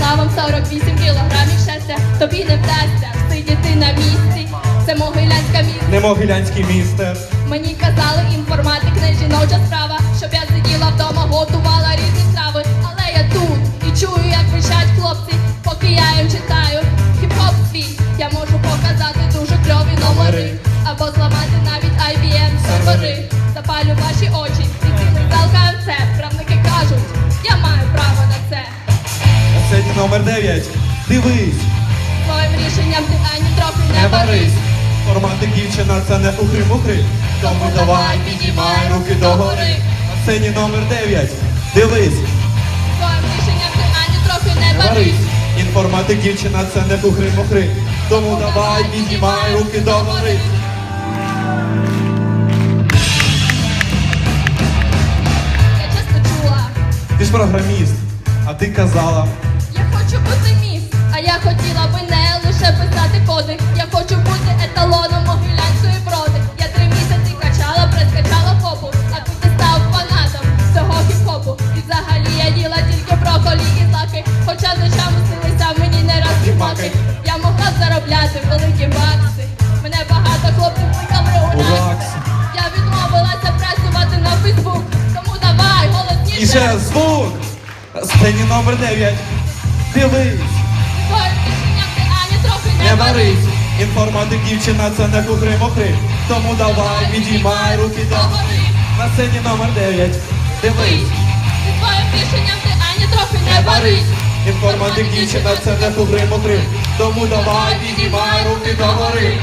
48 кілограмів щастя, тобі не вдасться сидіти на місці. Це могилянська місце. Не могилянський містер. Мені казали, інформатик не жіноча справа, щоб я сиділа вдома, готувала різні страви. Але я тут і чую, як кричать хлопці, поки я їм читаю. Хіп-хоп свій, я можу показати дуже кльові номери. Або зламати навіть IBM сервери. Запалю ваші очі, і цілий зал КМЦ. Правники кажуть, я маю право на це. Сцені номер 9. Дивись, Своїм рішенням ти ані трохи не борись. Формати дівчина, це не ухри-мухри. Тому давай, піднімай руки догори. На сцені номер 9. Дивись, Своїм рішенням ти ані трохи не борись. Інформатик дівчина, це не ухри-мухри. Тому давай, піднімай руки. Я часто чула, Ти ж програміст, а ти казала. Заробляти великі бакси. Мене багато хлопців кликали у нас. Я відмовилася пресувати на Фейсбук. Тому давай, голосніше. І ще звук. На Сцені номер 9. Дивись. Твоїм рішенням ти ані трохи не, борись, інформатик дівчина, це не кухри мокри. Тому давай, підіймай руки догори. На сцені номер 9. Дивись, Зі твоїм рішенням ти ані трохи не борись, інформатик дівчина, це не кухри мокри. Тому давай, піднімай руки догори.